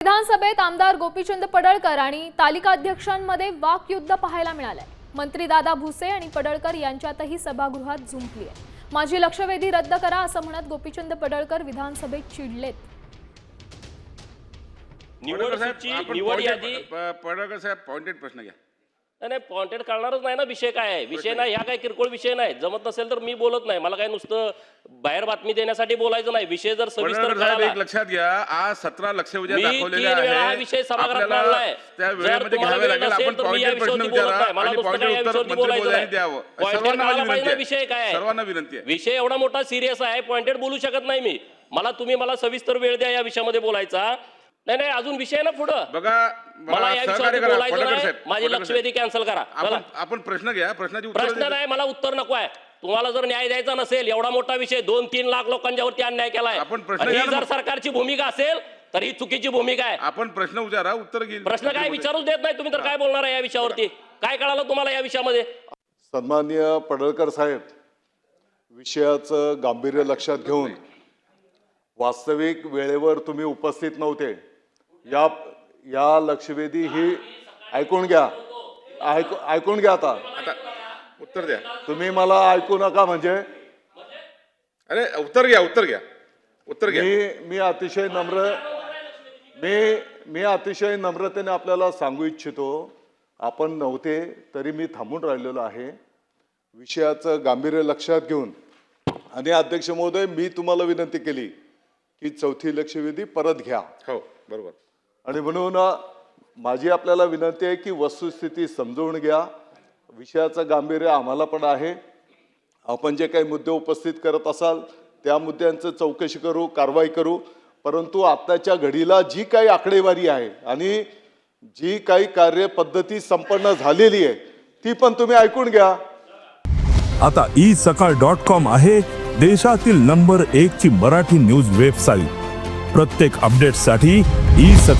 विधानसभेत आमदार गोपीचंद पडळकर आणि तालिकाध्यक्षांमध्ये वाकयुद्ध पाहायला मिळालंय. मंत्री दादा भुसे आणि पडळकर यांच्यातही सभागृहात झुंपली आहे माझी लक्षवेधी रद्द करा असं म्हणत गोपीचंद पडळकर विधानसभेत चिडलेत. निवड यादी पडळकर साहेब पॉइंटेड प्रश्न घ्या. नाही, पॉइंटेड कळणारच नाही ना विषय काय आहे? विषय नाही ह्या काय किरकोळ विषय नाही. जमत नसेल तर मी बोलत नाही. मला काय नुसतं बाहेर बातमी देण्यासाठी बोलायचं नाही. विषय जर सविस्तर साहेब एक लक्षात घ्या आज सतरा आहे विषय सभागृहात. त्या वेळेमध्ये घ्यावे लागेल आपण पॉइंटेड प्रश्न विचारा. मला पॉइंटेड उत्तर. द्यावं. सर्वांना विषय काय आहे? आहे. सर्वांना विनंती आहे. विषय एवढा मोठा सिरियस आहे. पॉइंटेड बोलू शकत नाही मी. मला तुम्ही मला सविस्तर वेळ द्या या विषयामध्ये बोलायचा. नाही नाही अजून विषय ना पुढं. बघा मला या सहकार्य विषयावरती करा बोलायचं नाही. साहेब माझी लक्षवेधी. कॅन्सल करा. चला. आपण आपण प्रश्न घ्या प्रश्नाची उत्तर प्रश्न नाही मला उत्तर नको आहे. तुम्हाला जर न्याय द्यायचा नसेल एवढा मोठा विषय दोन तीन लाख लोकांच्या वरती अन्याय केलाय. आपण प्रश्न आणि ही घ्या ना जर मग. सरकारची भूमिका असेल तर ही चुकीची भूमिका आहे. आपण प्रश्न विचारा उत्तर घेईल. प्रश्न काय विचारूच देत नाही तुम्ही तर काय बोलणार आहे या विषयावरती? काय कळालं तुम्हाला या विषयामध्ये? सन्माननीय पडळकर साहेब विषयाचं गांभीर्य लक्षात घेऊन वास्तविक वेळेवर तुम्ही उपस्थित नव्हते. या या लक्षवेधी ही ऐकून घ्या. ऐकू ऐकून घ्या आता. आता उत्तर द्या. तुम्ही मला ऐकू नका म्हणजे? अरे उत्तर घ्या उत्तर घ्या. उत्तर घ्या. मी मी अतिशय नम्र मी मी अतिशय नम्रतेने आपल्याला सांगू इच्छितो. आपण नव्हते तरी मी थांबून राहिलेलो आहे. विषयाचं गांभीर्य लक्षात घेऊन. आणि अध्यक्ष महोदय मी तुम्हाला विनंती केली की चौथी लक्षवेधी परत घ्या. हो बरोबर. आणि म्हणून माझी आपल्याला विनंती आहे की वस्तुस्थिती समजवून घ्या. विषयाचं गांभीर्य आम्हाला पण आहे. आपण जे काही मुद्दे उपस्थित करत असाल त्या मुद्द्यांचं चौकशी करू कारवाई करू. परंतु आत्ताच्या घडीला जी काही आकडेवारी आहे आणि जी काही कार्यपद्धती संपन्न झालेली आहे ती पण तुम्ही ऐकून घ्या. आता ई सकाळ डॉट कॉम आहे देशातील नंबर एक ची मराठी न्यूज वेबसाईट. प्रत्येक अपडेटसाठी ई सकाळ